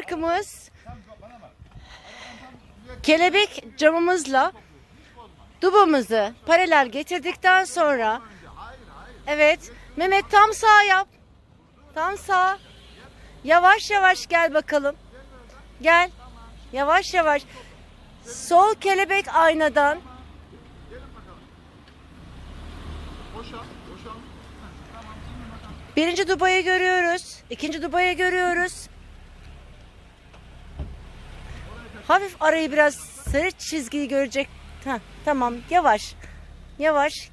parkımız kelebek camımızla dubamızı paralel getirdikten sonra evet Mehmet tam sağ yap. Tam sağ. Yavaş yavaş gel bakalım. Gel. Yavaş yavaş. Sol kelebek aynadan Birinci dubayı görüyoruz. ikinci dubayı görüyoruz. Hafif arayı biraz sarı çizgiyi görecek. Ha, tamam yavaş. Yavaş.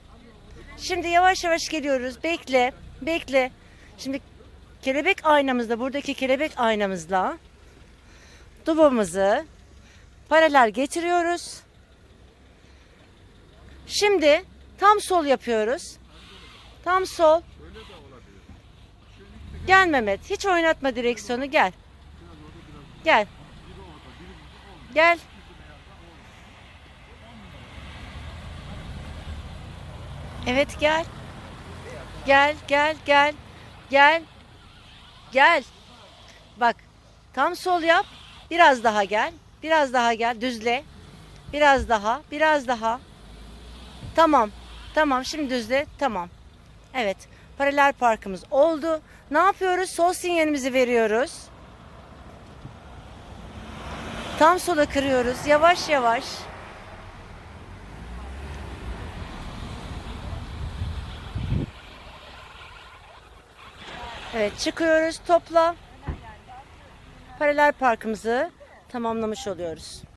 Şimdi yavaş yavaş geliyoruz. Bekle. Bekle. Şimdi kelebek aynamızla buradaki kelebek aynamızla dubamızı paralel getiriyoruz. Şimdi tam sol yapıyoruz. Tam sol. Gel Mehmet. Hiç oynatma direksiyonu. Gel. Gel. Gel. Evet gel. Gel gel gel. Gel. Gel. Bak. Tam sol yap. Biraz daha gel. Biraz daha gel. Düzle. Biraz daha. Biraz daha. Tamam. Tamam. Şimdi düzle. Tamam. Evet. Paralel parkımız oldu. Ne yapıyoruz? Sol sinyalimizi veriyoruz. Tam sola kırıyoruz. Yavaş yavaş. Evet çıkıyoruz topla. Paralel parkımızı tamamlamış oluyoruz.